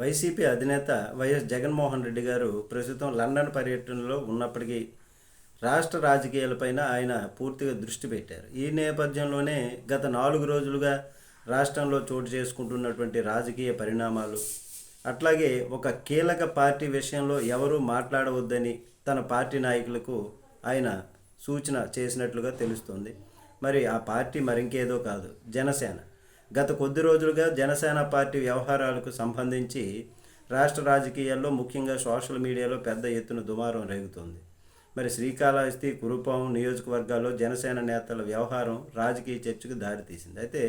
YCP అధినేత YS Jaganmohan Reddy గారు ప్రస్తుతం లండన్ పర్యటనలో ఉన్నప్పటికీ రాష్ట్ర రాజకీయాలపైన ఆయన పూర్తిగా దృష్టి పెట్టారు. ఈ నేపథ్యంలోనే గత నాలుగు రోజులుగా రాష్ట్రంలో చోటు చేసుకుంటున్నటువంటి రాజకీయ పరిణామాలు అట్లాగే ఒక కీలక పార్టీ విషయంలో ఎవరూ మాట్లాడవద్దని తన పార్టీ నాయకులకు ఆయన సూచన చేసినట్లుగా తెలుస్తుంది. మరి ఆ పార్టీ మరింకేదో కాదు జనసేన. గత కొద్ది రోజులుగా జనసేన పార్టీ వ్యవహారాలకు సంబంధించి రాష్ట్ర రాజకీయాల్లో ముఖ్యంగా సోషల్ మీడియాలో పెద్ద ఎత్తున దుమారం రేగుతుంది. మరి శ్రీకాళహస్తి కురుపాం నియోజకవర్గాల్లో జనసేన నేతల వ్యవహారం రాజకీయ చర్చకు దారితీసింది అయితే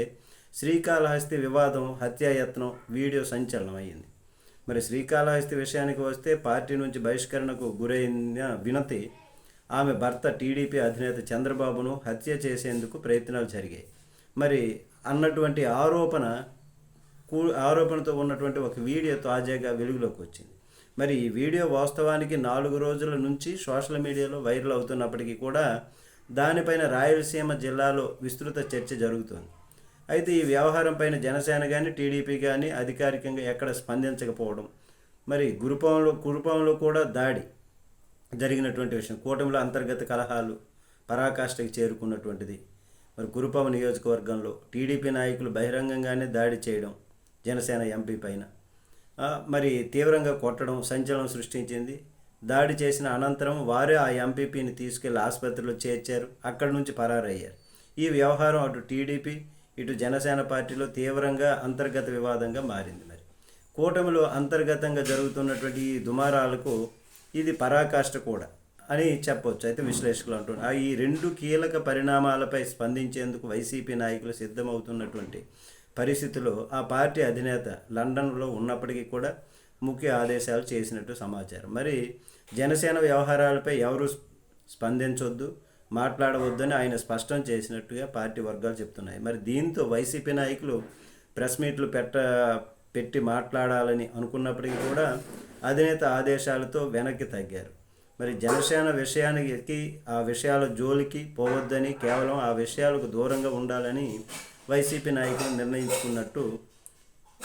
శ్రీకాళహస్తి వివాదం హత్యాయత్నం వీడియో సంచలనం అయ్యింది. మరి శ్రీకాళహస్తి విషయానికి వస్తే పార్టీ నుంచి బహిష్కరణకు గురైన వినతి ఆమె భర్త టీడీపీ అధినేత చంద్రబాబును హత్య చేసేందుకు ప్రయత్నాలు జరిగాయి. మరి అన్నటువంటి ఆరోపణ కూ ఆరోపణతో ఉన్నటువంటి ఒక వీడియో తాజాగా వెలుగులోకి వచ్చింది. మరి ఈ వీడియో వాస్తవానికి నాలుగు రోజుల నుంచి సోషల్ మీడియాలో వైరల్ అవుతున్నప్పటికీ కూడా దానిపైన రాయలసీమ జిల్లాలో విస్తృత చర్చ జరుగుతోంది. అయితే ఈ వ్యవహారం పైన జనసేన కానీ టీడీపీ కానీ అధికారికంగా ఎక్కడ స్పందించకపోవడం మరి గురుపాంలో కురుపాంలో కూడా దాడి జరిగినటువంటి విషయం కూటమిలో అంతర్గత కలహాలు పరాకాష్ఠకి చేరుకున్నటువంటిది మరి కురుపాం నియోజకవర్గంలో టీడీపీ నాయకులు బహిరంగంగానే దాడి చేయడం జనసేన ఎంపీ పైన. మరి తీవ్రంగా కొట్టడం సంచలనం సృష్టించింది. దాడి చేసిన అనంతరం వారే ఆ ఎంపీపీని తీసుకెళ్ళి ఆసుపత్రిలో చేర్చారు. అక్కడి నుంచి పరారయ్యారు. ఈ వ్యవహారం అటు టీడీపీ ఇటు జనసేన పార్టీలో తీవ్రంగా అంతర్గత వివాదంగా మారింది మరి. కూటమిలో అంతర్గతంగా జరుగుతున్నటువంటి ఈ దుమారాలకు ఇది పరాకాష్ట కూడా. అని చెప్పొచ్చు. అయితే విశ్లేషకులు అంటున్నారు. ఈ రెండు కీలక పరిణామాలపై స్పందించేందుకు వైసీపీ నాయకులు సిద్ధమవుతున్నటువంటి పరిస్థితిలో ఆ పార్టీ అధినేత లండన్లో ఉన్నప్పటికీ కూడా ముఖ్య ఆదేశాలు చేసినట్టు సమాచారం. మరి జనసేన వ్యవహారాలపై ఎవరు స్పందించొద్దు మాట్లాడవద్దని ఆయన స్పష్టం చేసినట్టుగా పార్టీ వర్గాలు చెప్తున్నాయి. మరి దీంతో వైసీపీ నాయకులు ప్రెస్ మీట్లు పెట్ట పెట్టి మాట్లాడాలని అనుకున్నప్పటికీ కూడా అధినేత ఆదేశాలతో వెనక్కి తగ్గారు. మరి జనసేన విషయానికి ఆ విషయాల జోలికి పోవద్దని కేవలం ఆ విషయాలకు దూరంగా ఉండాలని వైసీపీ నాయకులు నిర్ణయించుకున్నట్టు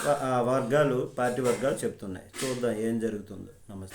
ఆ వర్గాలు పార్టీ వర్గాలు చెప్తున్నాయి. చూద్దాం ఏం జరుగుతుందో. నమస్తే.